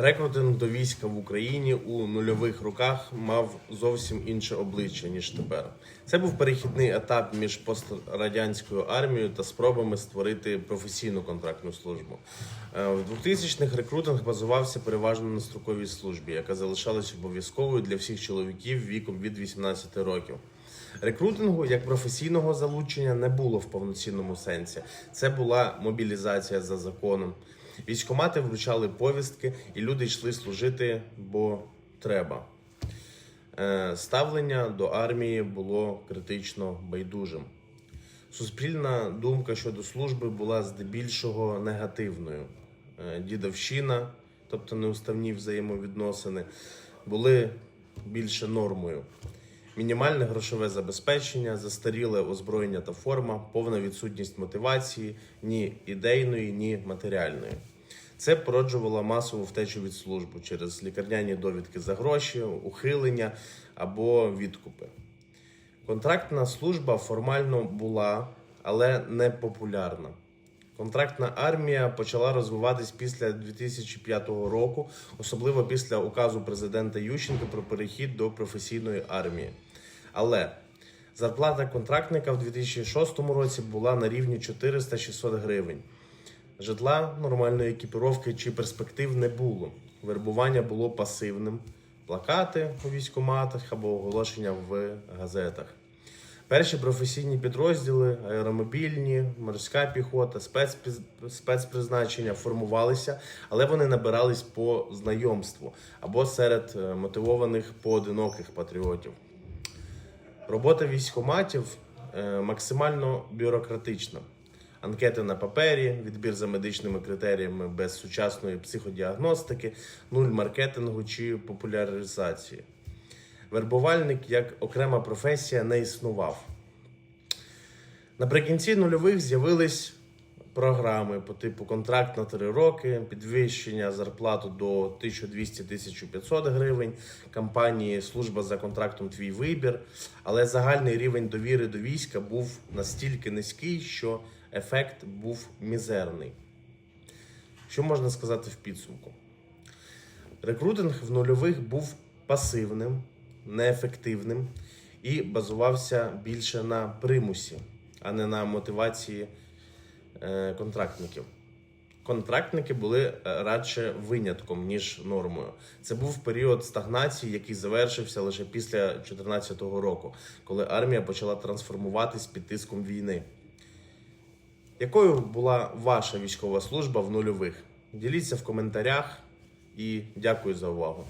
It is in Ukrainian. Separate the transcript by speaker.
Speaker 1: Рекрутинг до війська в Україні у нульових роках мав зовсім інше обличчя ніж тепер. Це був перехідний етап між пострадянською армією та спробами створити професійну контрактну службу. Е, В 2000-х рекрутинг базувався переважно на строковій службі, яка залишалась обов'язковою для всіх чоловіків віком від 18 років. Рекрутингу як професійного залучення не було в повноцінному сенсі. Це була мобілізація за законом. Військомати вручали повістки, і люди йшли служити, бо треба. Е, Ставлення до армії було критично байдужим. Суспільна думка щодо служби була здебільшого негативною. Е, Дідовщина, тобто неуставні взаємовідносини, були більше нормою. Мінімальне грошове забезпечення, застаріле озброєння та форма, повна відсутність мотивації, ні ідейної, ні матеріальної. Це породжувало масову втечу від служби через лікарняні довідки за гроші, ухилення або відкупи. Контрактна служба формально була, але не популярна. Контрактна армія почала розвиватись після 2005 року, особливо після указу президента Ющенка про перехід до професійної армії. Але зарплата контрактника в 2006 році була на рівні 400-600 гривень. Житла, нормальної екіпіровки чи перспектив не було. Вербування було пасивним. Плакати у військоматах або оголошення в газетах. Перші професійні підрозділи, аеромобільні, морська піхота, спецпризначення формувалися, але вони набирались по знайомству або серед е, мотивованих поодиноких патріотів. Робота військоматів е, максимально бюрократична. Анкети на папері, відбір за медичними критеріями без сучасної психодіагностики, нуль маркетингу чи популяризації. Вербувальник як окрема професія не існував. Наприкінці нульових з'явились програми по типу контракт на 3 роки, підвищення зарплату до 1200-1500 гривень, кампанії Служба за контрактом Твій вибір. Але загальний рівень довіри до війська був настільки низький, що ефект був мізерний. Що можна сказати в підсумку? Рекрутинг в нульових був пасивним, неефективним і базувався більше на примусі, а не на мотивації контрактників. Контрактники були е, радше винятком, ніж нормою. Це був період стагнації, який завершився лише після 2014 року, коли армія почала трансформуватись під тиском війни. Якою була ваша військова служба в нульових? Діліться в коментарях і дякую за увагу.